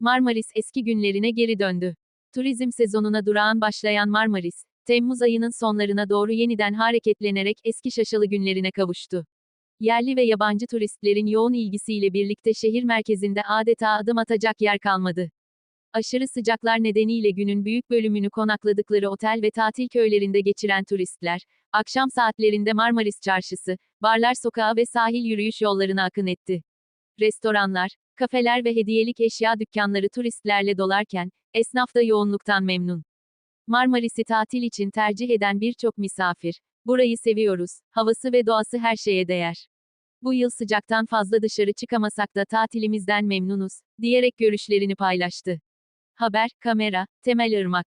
Marmaris eski günlerine geri döndü. Turizm sezonuna durağan başlayan Marmaris, Temmuz ayının sonlarına doğru yeniden hareketlenerek eski şaşalı günlerine kavuştu. Yerli ve yabancı turistlerin yoğun ilgisiyle birlikte şehir merkezinde adeta adım atacak yer kalmadı. Aşırı sıcaklar nedeniyle günün büyük bölümünü konakladıkları otel ve tatil köylerinde geçiren turistler, akşam saatlerinde Marmaris Çarşısı, Barlar Sokağı ve sahil yürüyüş yollarına akın etti. Restoranlar, kafeler ve hediyelik eşya dükkanları turistlerle dolarken, esnaf da yoğunluktan memnun. Marmaris'i tatil için tercih eden birçok misafir, burayı seviyoruz, havası ve doğası her şeye değer. Bu yıl sıcaktan fazla dışarı çıkamasak da tatilimizden memnunuz, diyerek görüşlerini paylaştı. Haber, kamera, Temel Irmak.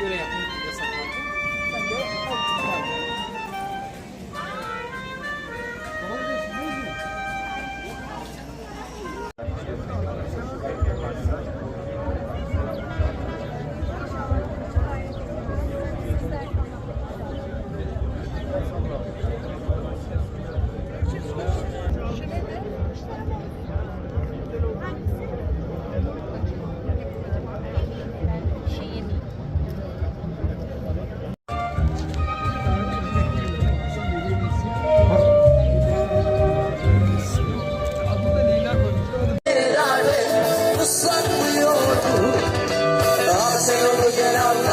Göre yapın. Yasak. saklıyordu. Daha sen onu gel anlat.